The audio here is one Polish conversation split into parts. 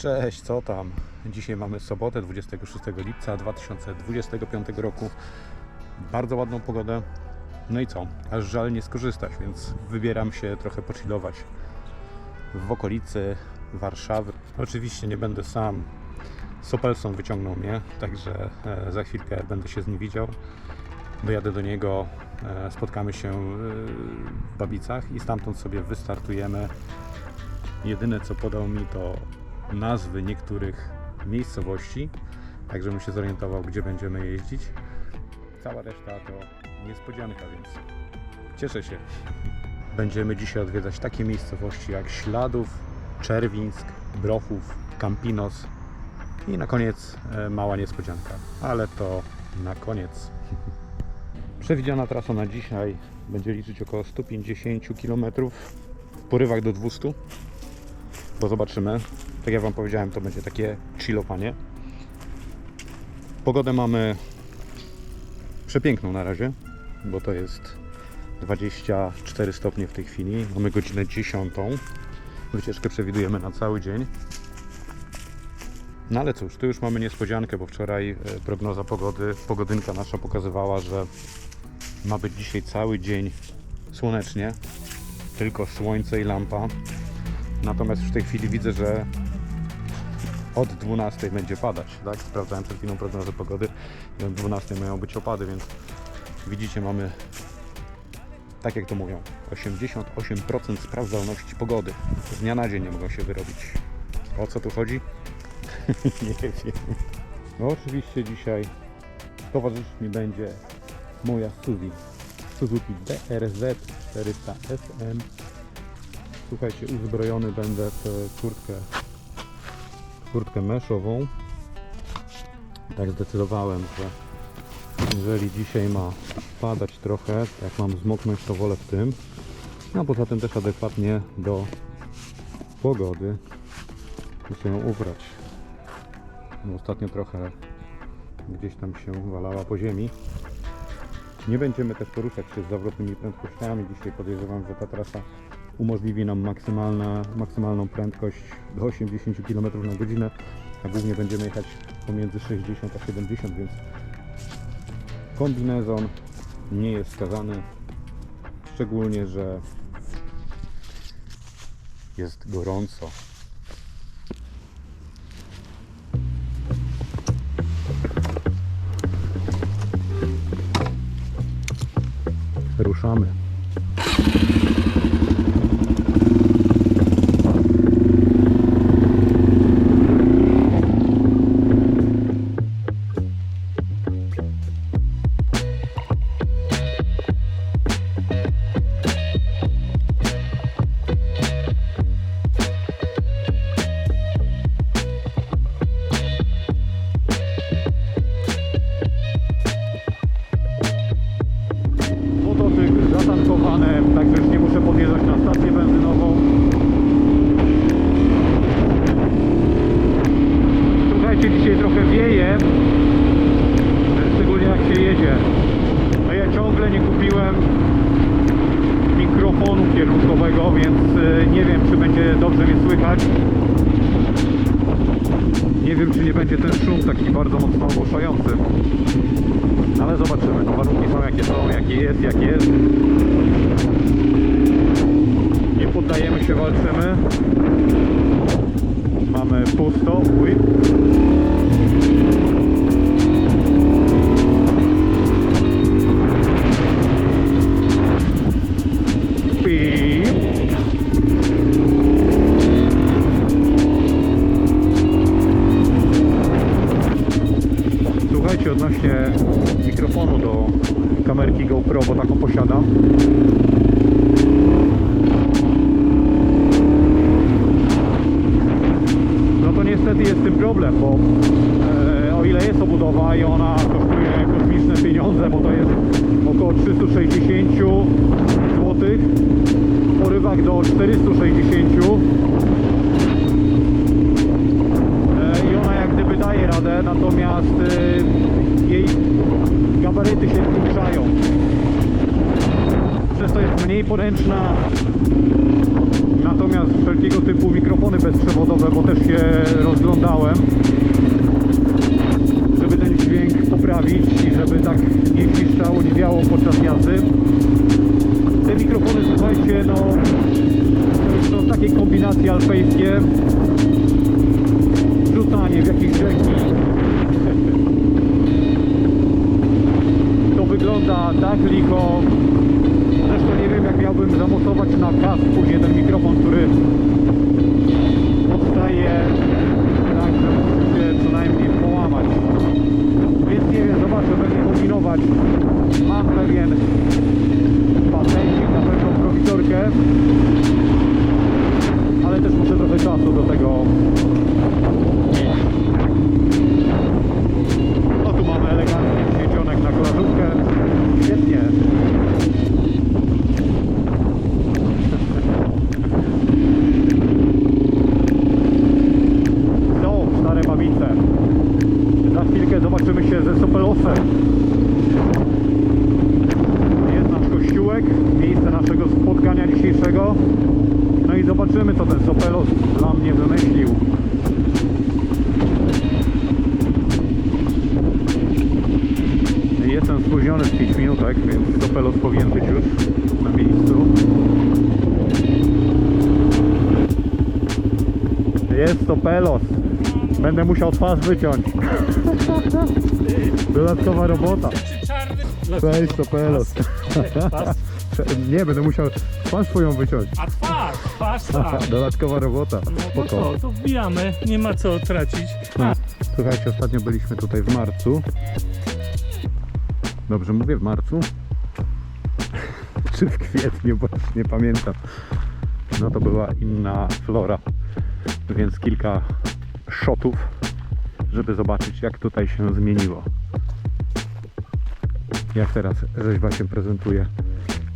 Cześć, co tam? Dzisiaj mamy sobotę, 26 lipca 2025 roku. Bardzo ładną pogodę. No i co? Aż żal nie skorzystać, więc wybieram się trochę pochillować w okolicy Warszawy. Oczywiście nie będę sam. Sopelson wyciągnął mnie, także e, za chwilkę będę się z nim widział. Dojadę do niego, e, spotkamy się e, w Babicach i stamtąd sobie wystartujemy Jedyne co podał mi to nazwy niektórych miejscowości, tak żebym się zorientował, gdzie będziemy jeździć. Cała reszta to niespodzianka, więc cieszę się. Będziemy dzisiaj odwiedzać takie miejscowości jak Śladów, Czerwińsk, Brochów, Campinos i na koniec e, mała niespodzianka, ale to na koniec. Przewidziana trasa na dzisiaj będzie liczyć około 150 km, w porywach do 200 bo zobaczymy. Tak jak Wam powiedziałem, to będzie takie chillowanie. Pogodę mamy przepiękną na razie, bo to jest 24 stopnie w tej chwili. Mamy godzinę 10. Wycieczkę przewidujemy na cały dzień. No ale cóż, tu już mamy niespodziankę, bo wczoraj e, prognoza pogody, pogodynka nasza pokazywała, że ma być dzisiaj cały dzień słonecznie, tylko słońce i lampa. Natomiast w tej chwili widzę, że od 12 będzie padać, tak? Sprawdzałem przed chwilą prognozę pogody i od 12 mają być opady, więc widzicie, mamy tak jak to mówią, 88% sprawdzalności pogody. Z dnia na dzień nie mogą się wyrobić. O co tu chodzi? nie wiem. No oczywiście dzisiaj towarzyszyć mi będzie moja Suzuki. Suzuki BRZ 400 SM Słuchajcie, uzbrojony będę w kurtkę, kurtkę meszową. Tak zdecydowałem, że jeżeli dzisiaj ma padać trochę, jak mam zmoknąć, to wolę w tym. No, a poza tym też adekwatnie do pogody muszę ją ubrać. No, ostatnio trochę gdzieś tam się walała po ziemi. Nie będziemy też poruszać się z zawrotnymi prędkościami. Dzisiaj podejrzewam, że ta trasa umożliwi nam maksymalną prędkość do 80 km na godzinę, a głównie będziemy jechać pomiędzy 60 a 70, więc kombinezon nie jest skazany, szczególnie, że jest gorąco. Ruszamy. Ale zobaczymy. No, warunki są jakie są, jakie jest, jak jest. Nie poddajemy się, walczymy. Mamy pusto. Uj. Słuchajcie, odnośnie mikrofonu do kamerki GoPro, bo taką posiadam. No to niestety jest tym problem, bo e, o ile jest obudowa i ona kosztuje kosmiczne pieniądze, bo to jest około 360 zł, w porywach do 460 E, i ona jak natomiast e, jej gabaryty się zwiększają. Przez to jest mniej poręczna, Natomiast wszelkiego typu mikrofony bezprzewodowe, bo też się rozglądałem, żeby ten dźwięk poprawić i żeby tak nie piszczało, nie wiało podczas jazdy. Te mikrofony, słuchajcie, no to są takie kombinacje alpejskie. Rzucanie w jakieś rzeki. To wygląda tak licho. Zresztą nie wiem jak miałbym zamocować na kask później ten mikrofon, który powstaje tak, że muszę się co najmniej połamać. Więc nie wiem, zobaczę, będę kombinować. Mam pewien patencik na pewną prowizorkę, ale też muszę trochę czasu do tego mieć. No tu mamy elegancki siedzionek na kolażówkę. Świetnie. Są stare babice. Za chwilkę zobaczymy się ze Sopelosem. Jest nasz kościółek, miejsce naszego spotkania dzisiejszego. No i zobaczymy, co ten Sopelos dla mnie wymyślił. Jestem spóźniony z 5 minutek, więc Sopelos powinien być już na miejscu. Jest Sopelos. Będę musiał twarz wyciąć. Dodatkowa robota. Czarny. Cześć Sopelos. Pas. Nie, będę musiał twarz swoją wyciąć. A twarz, twarz tak. Dodatkowa robota. No Spoko. to, to wbijamy, nie ma co tracić. No. Słuchajcie, ostatnio byliśmy tutaj w marcu. Dobrze mówię, w marcu? Czy w kwietniu, bo już nie pamiętam. No to była inna flora, więc kilka shotów, żeby zobaczyć jak tutaj się zmieniło. Jak teraz rzeźba się prezentuje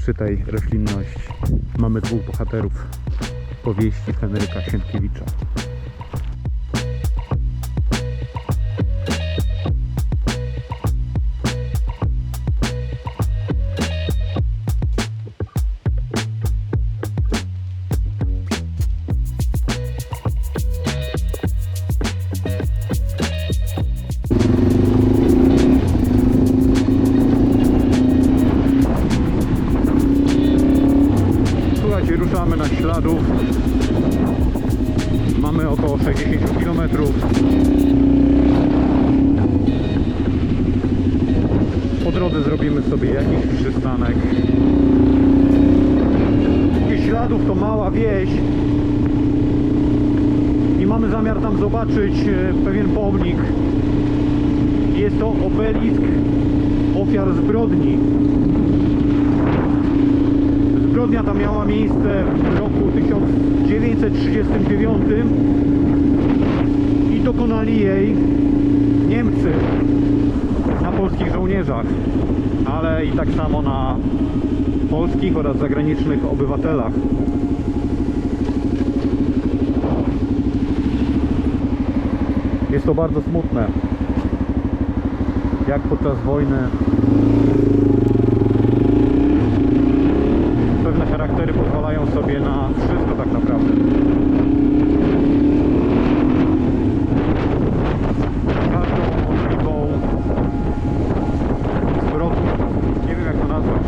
przy tej roślinności. Mamy dwóch bohaterów powieści Henryka Sienkiewicza. Śladów. Mamy około 60 km. Po drodze zrobimy sobie jakiś przystanek. I śladów to mała wieś. I mamy zamiar tam zobaczyć e, pewien pomnik. Jest to obelisk ofiar zbrodni. Zbrodnia ta miała miejsce w roku 1939 i dokonali jej Niemcy na polskich żołnierzach, ale i tak samo na polskich oraz zagranicznych obywatelach. Jest to bardzo smutne. Jak podczas wojny pozwalają sobie na wszystko tak naprawdę. Każdą możliwą zbrodnię, nie wiem jak to nazwać.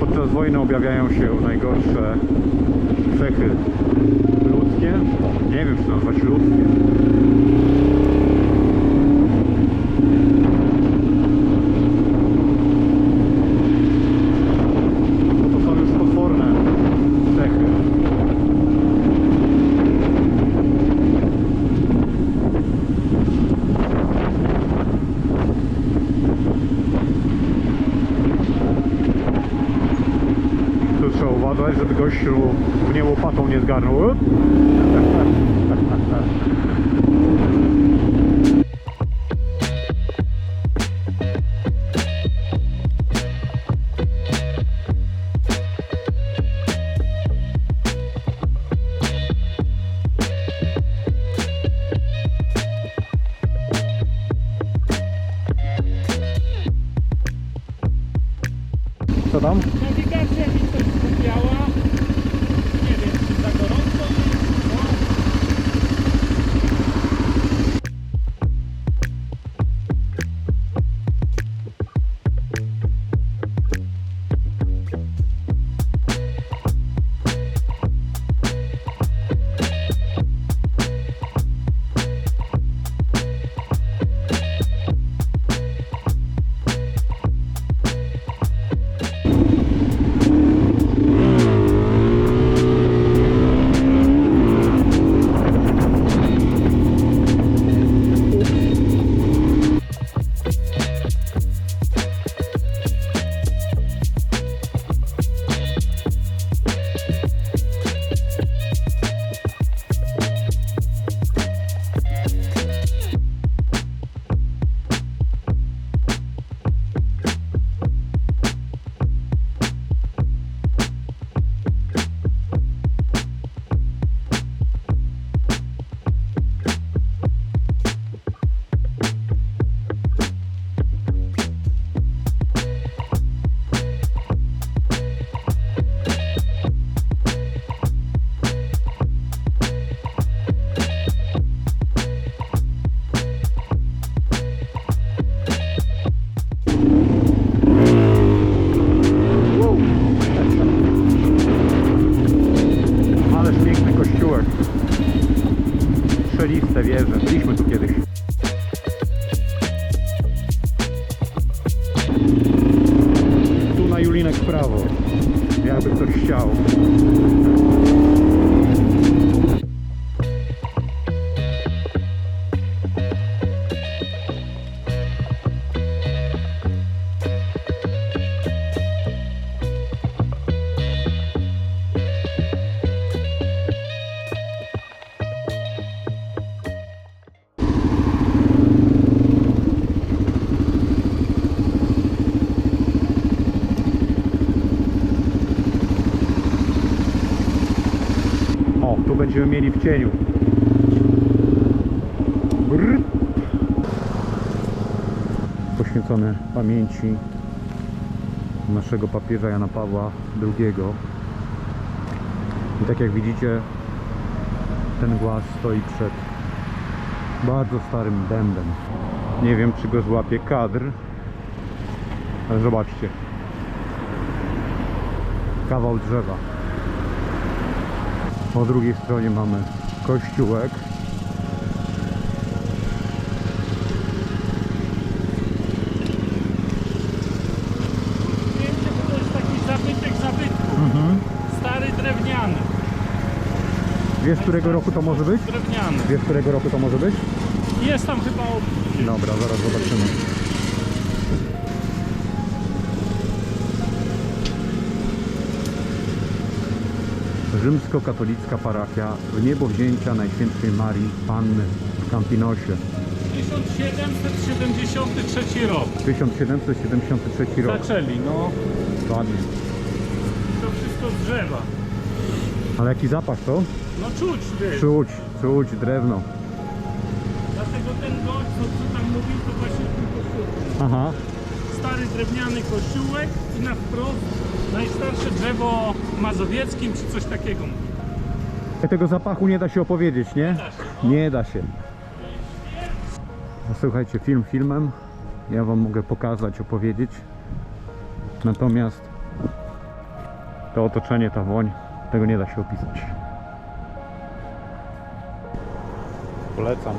Podczas wojny objawiają się najgorsze cechy ludzkie. Nie wiem czy to nazwać ludzkie. bo to są już potworne cechy. Uważać, żeby gościu mnie łopatą nie zgarnął. Co tam? Nawigacja biała. Będziemy mieli w cieniu. Brr. Poświęcony pamięci naszego papieża Jana Pawła II. I tak jak widzicie, ten głaz stoi przed bardzo starym dębem. Nie wiem, czy go złapie kadr, ale zobaczcie. Kawał drzewa. Po drugiej stronie mamy kościółek. Zdjęcie to jest taki zabytek zabytku. Stary drewniany. Wiesz, którego roku to może być? Drewniany. Wiesz, którego roku to może być? Jest tam chyba od... Dobra, zaraz zobaczymy. Rzymskokatolicka parafia w niebo wzięcia Najświętszej Marii Panny w Campinosie. 1773 rok. 1773 rok. Zaczęli, no. Ładnie. To wszystko z drzewa. Ale jaki zapach to? No czuć, wiesz. Czuć, czuć drewno. Dlatego ten gość, co, co tam mówił, to właśnie w tym kościółku. Aha. Stary drewniany kościółek i na wprost najstarsze drzewo mazowieckim, czy coś takiego. Tego zapachu nie da się opowiedzieć, nie? Nie da się. No, Słuchajcie, film filmem. Ja wam mogę pokazać, opowiedzieć. Natomiast to otoczenie, ta woń, tego nie da się opisać. Polecam.